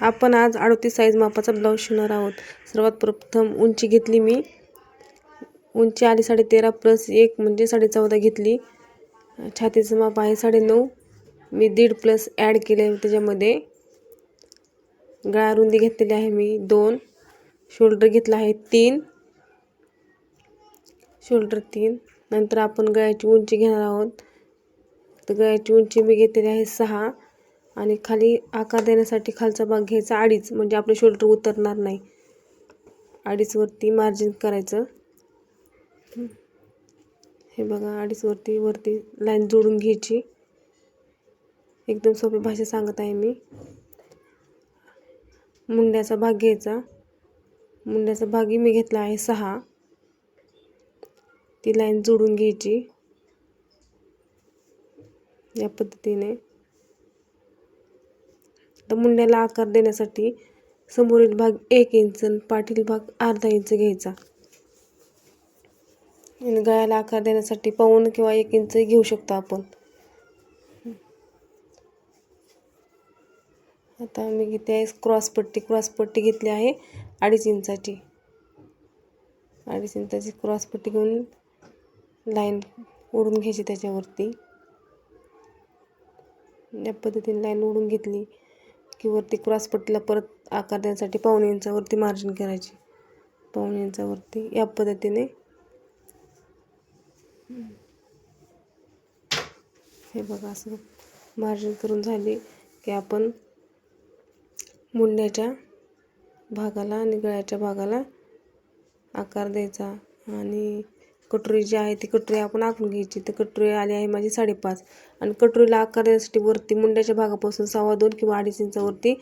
आपण आज अडतीस साईज मापाचा ब्लाऊज शिवणार आहोत. सर्वात प्रथम उंची घेतली मी. उंची आली साडे तेरा प्लस एक म्हणजे साडे चौदा घेतली. छातीचं माप आहे साडे नऊ मी दीड प्लस ॲड केले त्याच्यामध्ये. गळा रुंदी घेतलेली आहे मी दोन. शोल्डर घेतला आहे तीन. शोल्डर तीन. नंतर आपण गळ्याची उंची घेणार आहोत. तर गळ्याची उंची मी घेतलेली आहे सहा. आणि खाली आकार देण्यासाठी खालचा भाग घ्यायचा अडीच म्हणजे आपलं शोल्डर उतरणार नाही. अडीचवरती मार्जिन करायचं. हे बघा अडीचवरती वरती लाईन जोडून घ्यायची. एकदम सोपी भाषा सांगत आहे मी. मुंड्याचा भाग घ्यायचा. मुंड्याचा भागही मी घेतला आहे सहा. ती लाईन जोडून घ्यायची. या पद्धतीने. तर मुंड्याला आकार देण्यासाठी समोरील भाग एक इंच आणि पाठील भाग अर्धा इंच घ्यायचा. आणि गळ्याला आकार देण्यासाठी पाऊन किंवा एक इंच घेऊ शकतो आपण. आता मी घेते आहे क्रॉसपट्टी क्रॉसपट्टी घेतली आहे अडीच इंचाची. अडीच इंचाची क्रॉसपट्टी घेऊन लाईन ओढून घ्यायची त्याच्यावरती. या पद्धतीने लाईन ओढून घेतली. की वरती क्रॉसपट्टीला परत आकार देण्यासाठी पाऊण इंचावरती मार्जिन करायची. पाऊण इंचावरती या पद्धतीने. हे बघा असं मार्जिन करून झाली की आपण मुंड्याच्या भागाला आणि गळ्याच्या भागाला आकार द्यायचा आणि कटोरी जी आहे ती कटोरी आपण आखून घ्यायची. तर कटोरी आली आहे माझी साडेपाच. आणि कटोरीला आकार देण्यासाठी वरती मुंड्याच्या भागापासून सव्वा दोन किंवा अडीच इंचावरती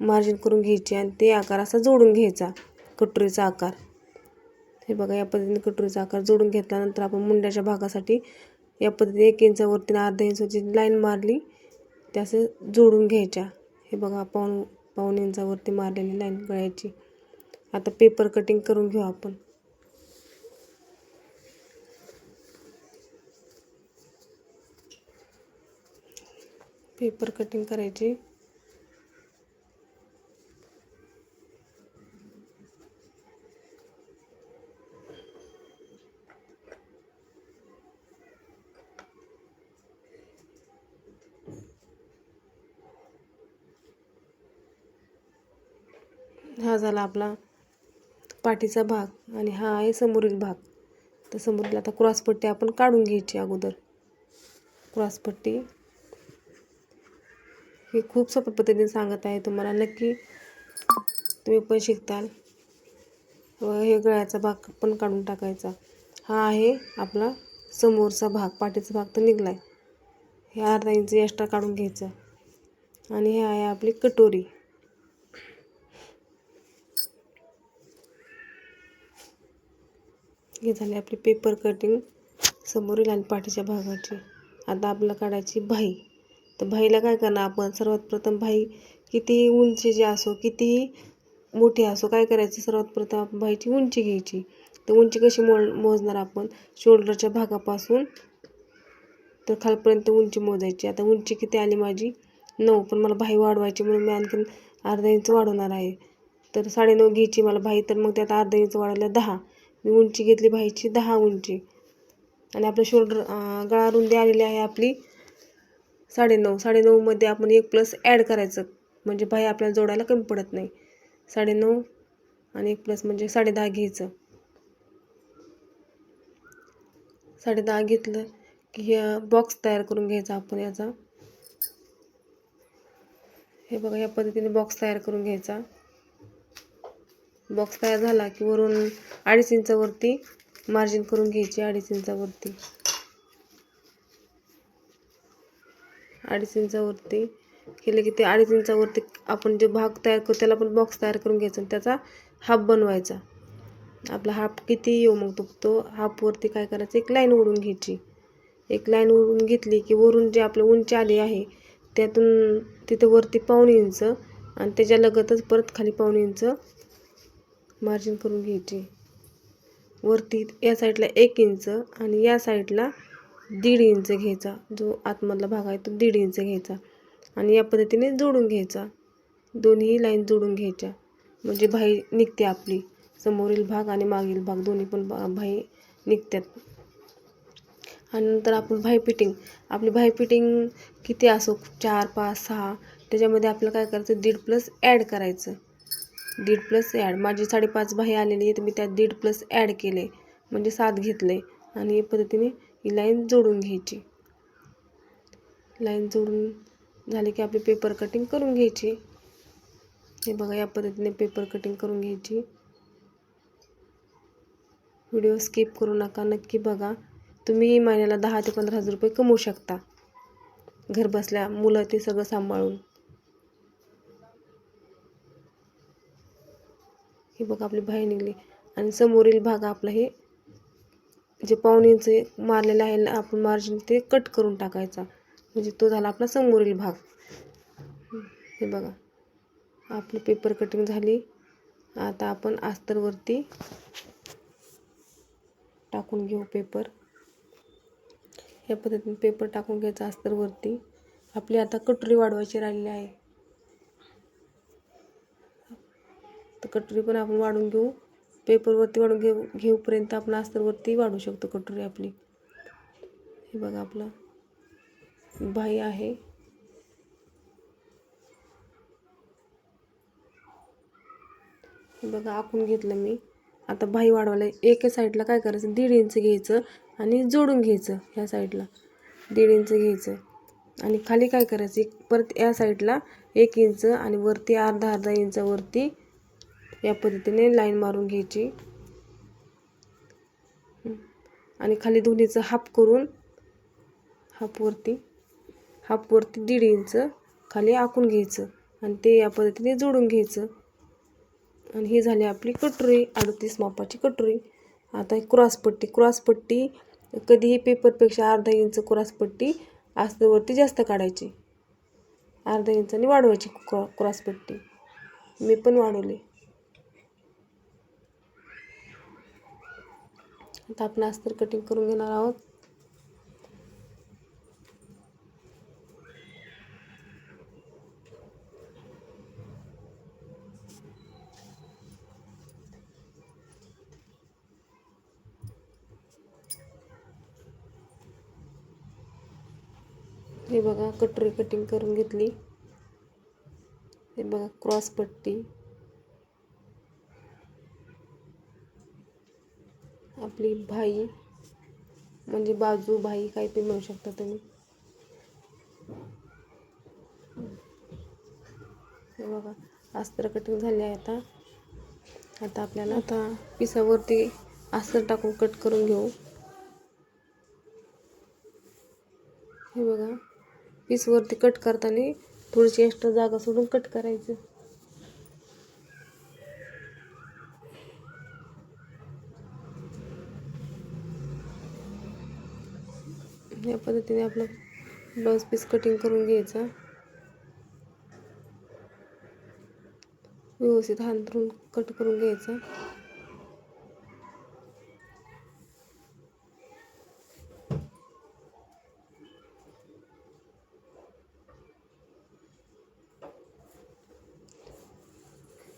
मार्जिन करून घ्यायची आणि ते आकार असा जोडून घ्यायचा कटोरीचा आकार. हे बघा या पद्धतीने कटोरीचा आकार जोडून घेतल्यानंतर आपण मुंड्याच्या भागासाठी या पद्धतीने एक इंचावरती अर्धा इंचाची लाईन मारली त्या असं जोडून घ्यायच्या. हे बघा पाऊन पाऊन इंचावरती मारलेली लाईन गळ्याची. आता पेपर कटिंग करून घेऊ आपण. पेपर कटिंग करायची. हा झाला आपला पाठीचा भाग आणि हा आहे समोरील भाग. तर समोरील आता क्रॉसपट्टी आपण काढून घ्यायची अगोदर. क्रॉसपट्टी हे खूप सोप्या पद्धतीने सांगत आहे तुम्हाला. नक्की तुम्ही पण शिकताल. व हे गळ्याचा भाग पण काढून टाकायचा. हा आहे आपला समोरचा भाग पाठीचा भाग तर निघला आहे हे अर्धा इंच एक्स्ट्रा काढून घ्यायचा. आणि हे आहे आपली कटोरी. हे झाले आपली पेपर कटिंग समोरील आणि पाठीच्या भागाची. आता आपल्याला काढायची भाई. तर भाईला काय करणार आपण? सर्वात प्रथम भाई कितीही उंचीची असो कितीही मोठी असो काय करायचं? सर्वात प्रथम आपण भाईची उंची घ्यायची. तर उंची कशी मो मोजणार आपण? शोल्डरच्या भागापासून तर खालपर्यंत उंची मोजायची. आता उंची किती आली माझी? नऊ. पण मला भाई वाढवायची म्हणून मी आणखीन अर्धा इंच वाढवणार आहे. तर साडेनऊ घ्यायची मला भाई तर मग त्यात अर्धा इंच वाढवल्या दहा. मी उंची घेतली भाईची दहा उंची. आणि आपलं शोल्डर गळा रुंदी आलेली आहे आपली. साडेनऊ साडेनऊमध्ये आपण एक प्लस ॲड करायचं. म्हणजे भाई आपल्याला जोडायला कमी पडत नाही. साडेनऊ आणि एक प्लस म्हणजे साडेदहा घ्यायचं. साडेदहा घेतलं की हे बॉक्स तयार करून घ्यायचा आपण याचा. हे बघा या पद्धतीने बॉक्स तयार करून घ्यायचा. बॉक्स तयार झाला की वरून अडीच इंचावरती मार्जिन करून घ्यायची अडीच इंचावरती. अडीच इंचावरती केले की ते अडीच इंचावरती आपण जे भाग तयार करू त्याला पण बॉक्स तयार करून घ्यायचा आणि त्याचा हाफ बनवायचा. आपला हाफ किती येऊ मग तो तो हाफवरती काय करायचं? एक लाईन ओढून घ्यायची. एक लाईन ओढून घेतली की वरून जे आपलं उंची आली आहे त्यातून तिथं वरती पाऊण इंच आणि त्याच्या लगतच परत खाली पाऊण इंच मार्जिन करून घ्यायची. वरती या साईडला एक इंच आणि या साईडला दीड इंच घ्यायचा. जो आतमधला भाग आहे तो दीड इंच घ्यायचा. आणि या पद्धतीने जोडून घ्यायचा. दोन्ही लाईन जोडून घ्यायच्या. म्हणजे भाई निघते आपली. समोरील भाग आणि मागील भाग दोन्ही पण भाई निघतात आणि नंतर आपण भाई फिटिंग. आपली भाई फिटिंग किती असो? चार पाच सहा. त्याच्यामध्ये आपलं काय करायचं? दीड प्लस ॲड करायचं. दीड प्लस ॲड. माझी साडेपाच भाई आलेली आहे तर मी त्यात दीड प्लस ॲड केले. म्हणजे सात घेतले. आणि या पद्धतीने ही लाईन जोडून घ्यायची. लाईन जोडून झाली की आपली पेपर कटिंग करून घ्यायची. हे बघा या पद्धतीने पेपर कटिंग करून घ्यायची. व्हिडिओ स्किप करू नका. नक्की बघा. तुम्ही महिन्याला दहा ते पंधरा हजार रुपये कमवू शकता. घर बसल्या मुलं ते सगळं सांभाळून. हे बघा आपली बाहेर निघली. आणि समोरील भाग आपला हे जे पाहुणीचे मारलेलं आहे ना आपण मार्जिन ते कट करून टाकायचा. म्हणजे तो झाला आपला समोरील भाग. हे बघा. आपली पेपर कटिंग झाली. आता आपण अस्तरवरती टाकून घेऊ पेपर या पद्धतीने पेपर टाकून घ्यायचा अस्तरवरती. आपली आता कटोरी वाढवायची राहिलेली आहे. तर कटोरी पण आपण वाढून घेऊ. पेपरवरती वाढून घेऊ घेऊपर्यंत आपण अस्तरवरती वाढू शकतो कटोरी आपली. हे बघा आपला बाई आहे. हे बघा आखून घेतलं मी. आता बाई वाढवायला एका साईडला काय करायचं? दीड इंच घ्यायचं आणि जोडून घ्यायचं ह्या साईडला. दीड इंच घ्यायचं. आणि खाली काय करायचं? एक परत या साईडला एक इंच आणि वरती अर्धा अर्धा इंचवरती या पद्धतीने लाईन मारून घ्यायची. आणि खाली दोन्हीचं हाफ करून हाफवरती हाफवरती दीड इंच खाली आखून घ्यायचं आणि ते या पद्धतीने जोडून घ्यायचं. आणि ही झाली आपली कटोरी अडतीस मापाची कटोरी. आता क्रॉसपट्टी क्रॉसपट्टी कधीही पेपरपेक्षा अर्धा इंच क्रॉसपट्टी आस्तवरती जास्त काढायची. अर्धा इंचाने वाढवायची क्रॉ क्रॉसपट्टी मी पण वाढवली. आता आपण अस्तर कटिंग करून घेणार आहोत. हे बघा कटोरी कटिंग करून घेतली. हे बघा क्रॉस पट्टी. आपली भाई म्हणजे बाजू भाई काही पण म्हणू शकता तुम्ही. हे बघा अस्तर कटिंग झाले आहे आता. आता आपल्याला आता पिसावरती अस्तर टाकून कट करून घेऊ. हे बघा पीसवरती कट करताना थोडीशी एक्स्ट्रा जागा सोडून कट करायचं. या पद्धतीने आपलं ब्लाऊज पीस कटिंग करून घ्यायचा. व्यवस्थित हांतरून कट करून घ्यायचा.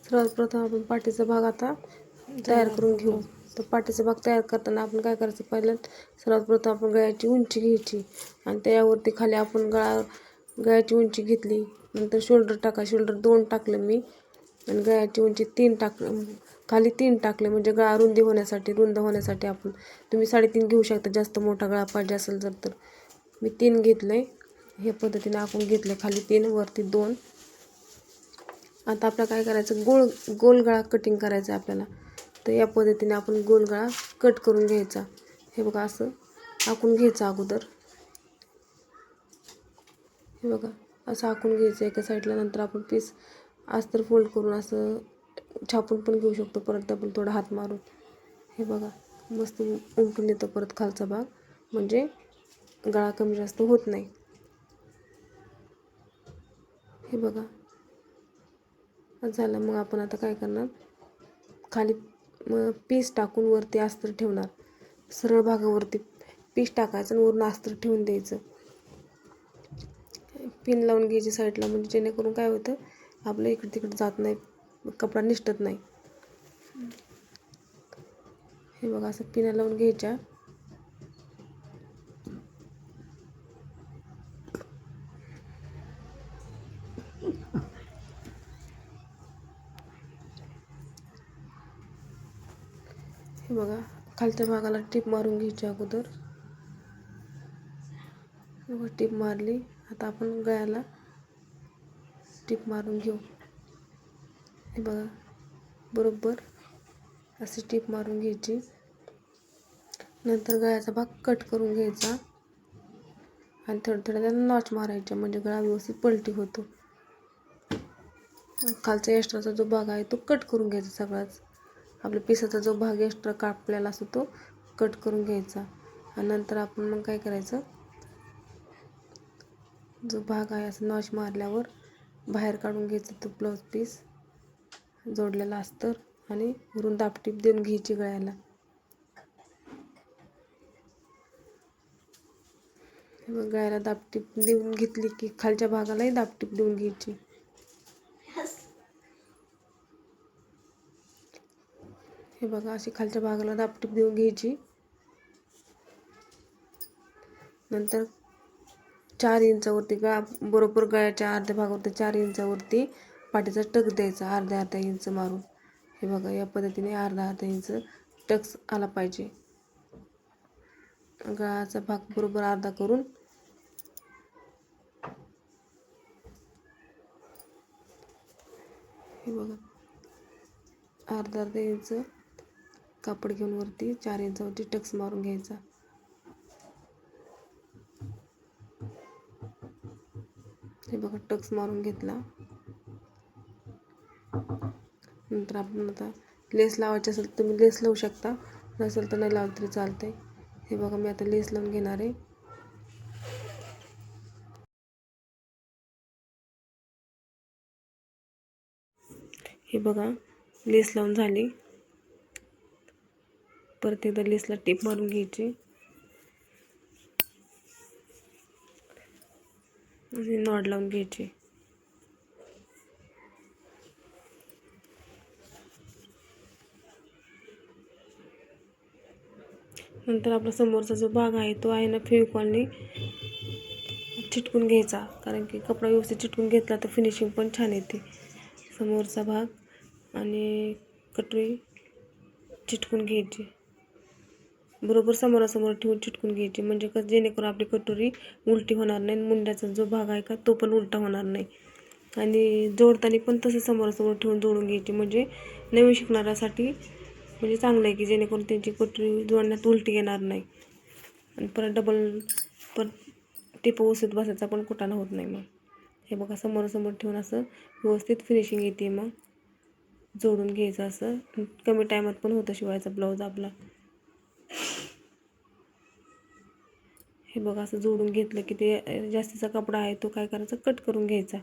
सर्वात प्रथम आपण पाठीचा भाग आता तयार करून घेऊ. तर पाठीचा भाग तयार करताना आपण काय करायचं? पहिलं सर्वात प्रथम आपण गळ्याची उंची घ्यायची आणि त्याच्यावरती खाली आपण गळा गळ्याची उंची घेतली. नंतर शोल्डर टाका. शोल्डर दोन टाकलं मी आणि गळ्याची उंची तीन टाकलं. खाली तीन टाकले म्हणजे गळा रुंदी होण्यासाठी रुंद होण्यासाठी आपण तुम्ही साडेतीन घेऊ शकता. जास्त मोठा गळा पाहिजे असेल जर तर मी तीन घेतलं आहे हे पद्धतीने आपण घेतलं खाली तीन वरती दोन. आता आपल्याला काय करायचं? गोल गोल गळा कटिंग करायचं आहे आपल्याला. तर या पद्धतीने आपण गोल गळा कट करून घ्यायचा. हे बघा असं आखून घ्यायचं अगोदर. हे बघा असं आखून घ्यायचं एका साईडला. नंतर आपण पीस अस्तर फोल्ड करून असं छापून पण घेऊ शकतो. परत आपण थोडा हात मारून. हे बघा मस्त उमटून येतो परत खालचा भाग. म्हणजे गळा कमी जास्त होत नाही. हे बघा झालं. मग आपण आता काय करणार? खाली मग पीस टाकून वरती अस्तर ठेवणार. सरळ भागावरती पीस टाकायचं आणि वरून अस्तर ठेवून द्यायचं. पिन लावून घ्यायची साईडला म्हणजे जेणेकरून काय होतं आपलं इकडे तिकडे जात नाही कपडा निष्ठत नाही. हे बघा असं पिना लावून घ्यायच्या हे बघा. खालच्या भागाला टीप मारून घ्यायची अगोदर. टीप मारली. आता आपण गळ्याला टीप मारून घेऊ. हे बघा. बरोबर अशी टीप मारून घ्यायची. नंतर गळ्याचा भाग कट करून घ्यायचा. आणि थोडं थोडं त्याला नॉच मारायच्या म्हणजे गळा व्यवस्थित पलटी होतो. खालचा एक्स्ट्राचा जो भाग आहे तो कट करून घ्यायचा सगळाच. आपल्या पिसाचा जो भाग एक्स्ट्रा कापलेला असतो तो कट करून घ्यायचा. आणि नंतर आपण मग काय करायचं? जो भाग आहे असं नॉच मारल्यावर बाहेर काढून घ्यायचं तो ब्लाऊज पीस जोडलेला असतं आणि वरून दापटीप देऊन घ्यायची गळ्याला. मग गळ्याला दापटीप देऊन घेतली की खालच्या भागालाही दापटीप देऊन घ्यायची. हे बघा अशी खालच्या भागाला दापटीप देऊन घ्यायची. नंतर चार इंचावरती गळा बरोबर गळ्याच्या अर्ध्या भागावरती चार इंचावरती पाठीचा टक द्यायचा अर्ध्या अर्ध्या इंच मारून. हे बघा या पद्धतीने अर्धा अर्धा इंच टक्स आला पाहिजे. गळाचा भाग बरोबर अर्धा करून हे बघा अर्धा अर्धा इंच कापड घेऊन वरती चार इंचावरती टक्स मारून घ्यायचा. हे बघा टक्स मारून घेतला. नंतर आपण आता लेस लावायची असेल तर तुम्ही लेस लावू शकता. नसेल तर नाही लावलं तरी चालतंय. हे बघा मी आता लेस लावून घेणार आहे. हे बघा लेस लावून झाली. परत एकदा लेसला टेप मारून घ्यायची. आणि नॉड लावून घ्यायची. नंतर आपला समोरचा जो भाग आहे तो आहे ना फेविकॉलने चिटकून घ्यायचा. कारण की कपडा व्यवस्थित चिटकून घेतला तर फिनिशिंग पण छान येते. समोरचा भाग आणि कटोरी चिटकून घ्यायची. बरोबर समोरासमोर ठेवून चिटकून घ्यायची. म्हणजे कसं जेणेकरून आपली कटोरी उलटी होणार नाही आणि मुंड्याचा जो भाग आहे का तो पण उलटा होणार नाही. आणि जोडताना पण तसं समोरासमोर ठेवून जोडून घ्यायची. म्हणजे नवीन शिकणाऱ्यासाठी म्हणजे चांगलं आहे की जेणेकरून त्यांची कटोरी जोडण्यात उलटी येणार नाही. आणि परत डबल परत टिप उसत बसायचा पण कुटाणा होत नाही मग. हे बघा समोरासमोर ठेवून असं व्यवस्थित फिनिशिंग येते मग. जोडून घ्यायचं असं. कमी टायमात पण होतं शिवायचा ब्लाऊज आपला. हे बघा असं जोडून घेतलं की ते जास्तीचा कपडा आहे तो काय करायचा? कट करून घ्यायचा.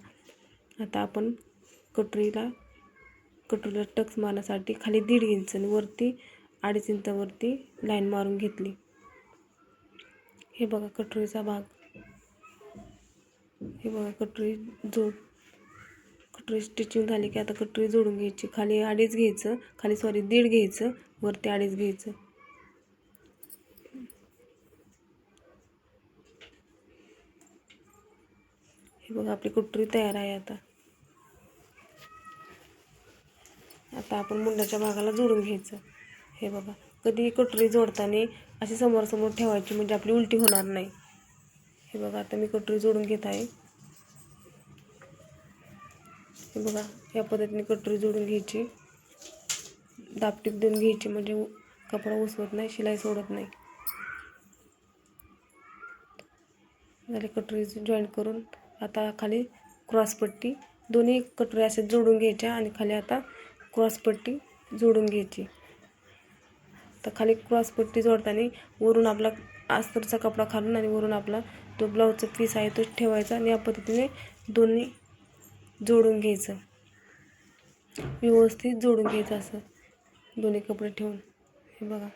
आता आपण कटोरीला कटोरीला टक्स मारण्यासाठी खाली दीड इंच आणि वरती अडीच इंचावरती लाईन मारून घेतली. हे बघा कटोरीचा भाग. हे बघा कटोरी जोड कटोरी स्टिचिंग झाली की आता कटोरी जोडून घ्यायची. खाली अडीच घ्यायचं खाली सॉरी दीड घ्यायचं वरती अडीच घ्यायचं. हे बघा आपली कुटरी तयार आहे आता. आता आपण मुंडाच्या भागाला जोडून घ्यायचं. हे बघा कधी कटोरी जोडताना अशी समोरसमोर ठेवायची म्हणजे आपली उलटी होणार नाही. हे बघा आता मी कटोरी जोडून घेत आहे. हे बघा या पद्धतीने कटोरी जोडून घ्यायची. दापटीप देऊन घ्यायची म्हणजे कपडा उसवत नाही शिलाई सोडत नाही. झाले कटोरी जॉईंट करून. आता खाली क्रॉसपट्टी दोन्ही कटोरी असे जोडून घ्यायच्या आणि खाली आता क्रॉसपट्टी जोडून घ्यायची. तर खाली क्रॉसपट्टी जोडताना वरून आपला अस्तरचा कपडा खालून आणि वरून आपला तो ब्लाऊजचा पीस आहे तो ठेवायचा आणि या पद्धतीने दोन्ही जोडून घ्यायचं. व्यवस्थित जोडून घ्यायचं असं. दोन्ही कपडे ठेवून. हे बघा.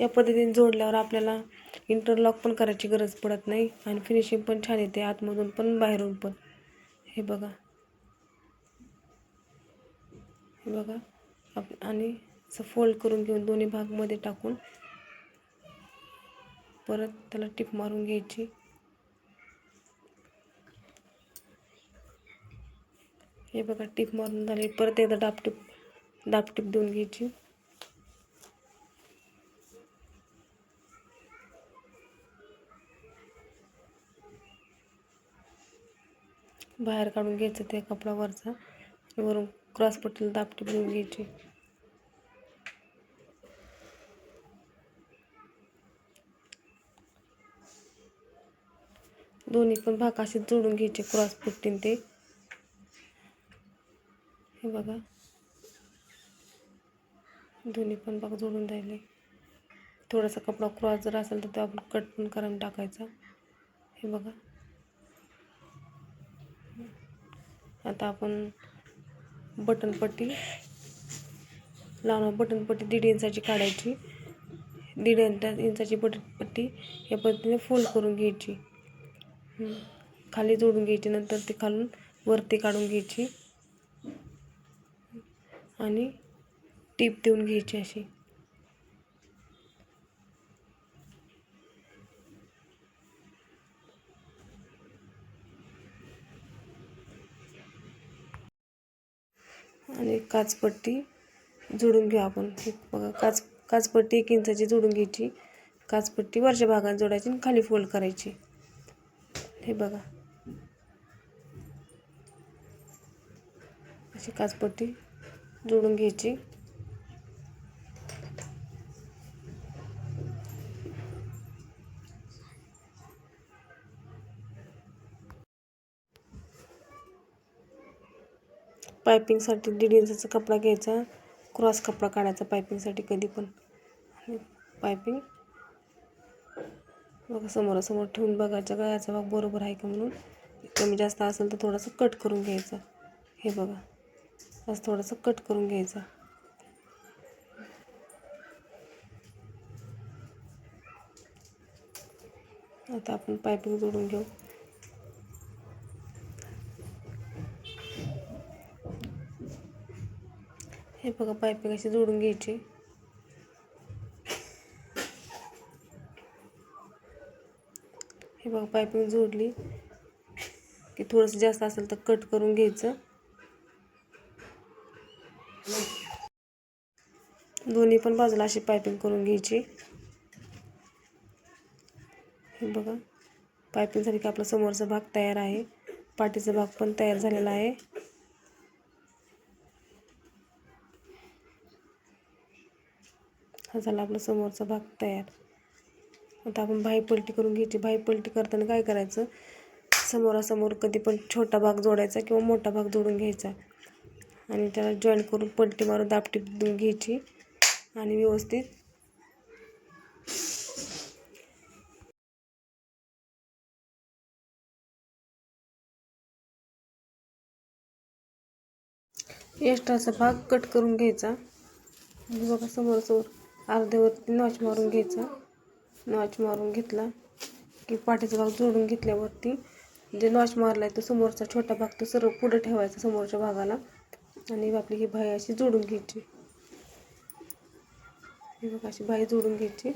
या पद्धतीने जोडल्यावर आपल्याला इंटरलॉक पण करायची गरज पडत नाही आणि फिनिशिंग पण छान येते आतमधून पण बाहेरून पण. हे बघा. हे बघा. आप आणि असं फोल्ड करून घेऊन दोन्ही भागमध्ये टाकून परत त्याला टिप मारून घ्यायची. हे बघा टिप मारून झाली. परत एकदा डापटीप डापटीप देऊन घ्यायची. बाहेर काढून घ्यायचं ते कपडा वरचा वरून क्रॉस पट्टीला दापटी देऊन घ्यायची. दोन्ही पण भाग असे जोडून घ्यायचे क्रॉस पट्टीन ते. हे बघा. दोन्ही पण भाग जोडून राहिले. थोडासा कपडा क्रॉस जर असेल तर तो आपण कट पण करून टाकायचा. हे बघा. आता आपण बटनपट्टी लावणार. बटनपट्टी दीड इंचाची काढायची. दीड इंचाची बटनपट्टी या पद्धतीने फोल्ड करून घ्यायची. खाली जोडून घ्यायची. नंतर ती खालून वरती काढून घ्यायची. आणि टीप देऊन घ्यायची अशी. आणि काचपट्टी जोडून घेऊ आपण. हे बघा काच काचपट्टी एक इंचाची जोडून घ्यायची. काचपट्टी वरच्या भागात जोडायची आणि खाली फोल्ड करायची. हे बघा. अशी काचपट्टी जोडून घ्यायची. पायपिंगसाठी दीड इंचाचा कपडा घ्यायचा. क्रॉस कपडा काढायचा पायपिंगसाठी कधी पण. आणि पायपिंग बघा समोरासमोर ठेवून बघायचं का याचा भाग बरोबर आहे का म्हणून. कमी जास्त असेल तर थोडंसं कट करून घ्यायचं. हे बघा. असं थोडंसं कट करून घ्यायचं. आता आपण पायपिंग जोडून घेऊ. हे बघा पायपिंग अशी जोडून घ्यायची. हे बघा पायपिंग जोडली. की थोडंसं जास्त असेल तर कट करून घ्यायचं. दोन्ही पण बाजूला अशी पायपिंग करून घ्यायची. हे बघा पायपिंग झाली की आपला समोरचा भाग तयार आहे. पाठीचा भाग पण तयार झालेला आहे. झाला आपला समोरचा भाग तयार. आता आपण भाई पलटी करून घ्यायची. भाई पलटी करताना काय करायचं? समोरासमोर कधी पण छोटा भाग जोडायचा किंवा मोठा भाग जोडून घ्यायचा. आणि त्याला जॉईन करून पलटी मारून दापटी देऊन घ्यायची. आणि व्यवस्थित एक्स्ट्राचा भाग कट करून घ्यायचा. बघा समोरासमोर अर्ध्यावरती नॉच मारून घ्यायचा. नॉच मारून घेतला की पाठीचा भाग जोडून घेतल्यावरती जे नॉच मारला आहे तो समोरचा छोटा भाग तो सर्व पुढं ठेवायचा समोरच्या भागाला आणि आपली ही बाई अशी जोडून घ्यायची. ही बघा अशी बाई जोडून घ्यायची.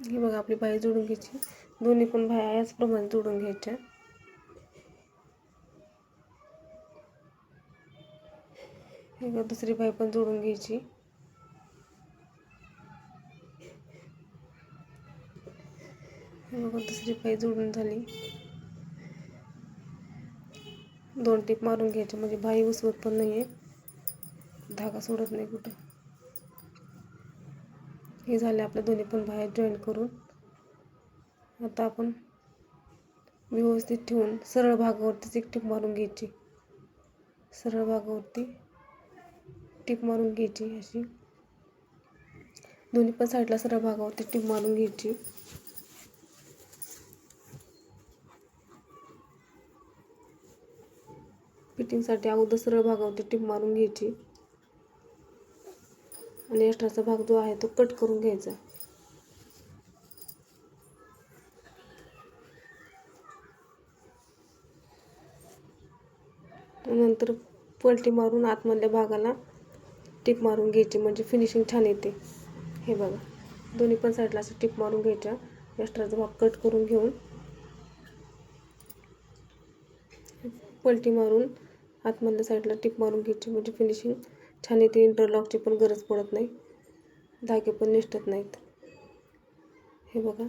ही बघा आपली बाई जोडून घ्यायची. दोन्ही पण बाया याचप्रमाणे जोडून घ्यायच्या. हे बघा दुसरी बाई पण जोडून घ्यायची. बघा दुसरी बाई जोडून झाली. दोन टीप मारून घ्यायचे म्हणजे बाई उसवत पण नाही आहे धागा सोडत नाही कुठं. हे झाले आपल्या दोन्ही पण बाहेर जॉईन करून. आता आपण व्यवस्थित ठेवून सरळ भागावरतीच एक टीप मारून घ्यायची. सरळ भागावरती. टीप मारून घ्यायची अशी. दोन्ही पण साईडला सरळ भागावरती टीप मारून घ्यायची. फिटिंगसाठी अगोदर सरळ भागावरती टीप मारून घ्यायची. आणि एक्स्ट्राचा भाग जो आहे तो कट करून घ्यायचा. नंतर पलटी मारून आतमधल्या भागाला टिप मारून घ्यायची म्हणजे फिनिशिंग छान येते. हे बघा. दोन्ही पण साईडला असं टिप मारून घ्यायच्या. एक्स्ट्राचा भाग कट करून घेऊन. पलटी मारून आतमधल्या साईडला टिप मारून घ्यायची म्हणजे फिनिशिंग छान येते. इंटरलॉकची पण गरज पडत नाही. धागे पण निष्ठत नाहीत. हे बघा.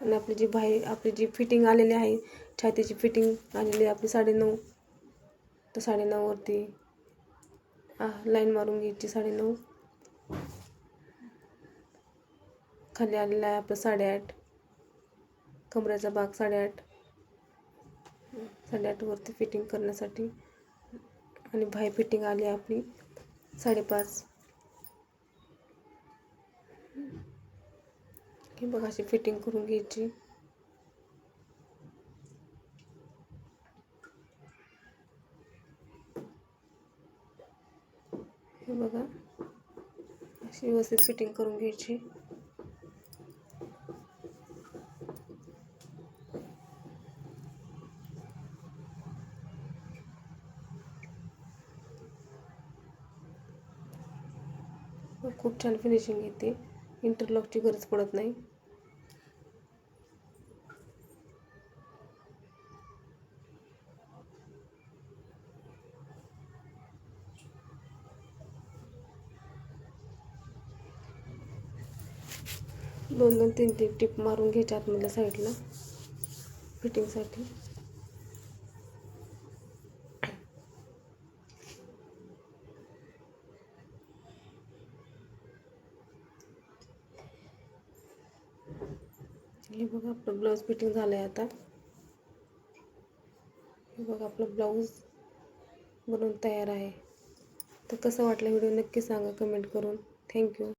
आणि आपली जी बाहेर आपली जी फिटिंग आलेली आहे छातीची फिटिंग आलेली आहे आपली साडेनऊ. तर साडेनऊवरती लाईन मारून घ्यायची साडेनऊ. खाली आलेला आहे आपलं साडेआठ. कमऱ्याचा भाग साडेआठ. साडेआठवरती फिटिंग करण्यासाठी. आणि बाहेर फिटिंग आली आपली साडेपाच. हे बघा अशी फिटिंग करून घ्यायची. हे बघा. अशी व्यवस्थित फिटिंग करून घ्यायची. खूप छान फिनिशिंग येते. इंटरलॉकची गरज पडत नाही. दोन दोन तीन तीन टिप मारून घ्यायच्या आतमधल्या साईडला फिटिंगसाठी. हे बघा आपलं ब्लाऊज फिटिंग झालं आहे आता. हे बघा आपलं ब्लाऊज बनवून तयार आहे. तर कसं वाटलं व्हिडिओ नक्की सांगा कमेंट करून. थँक्यू.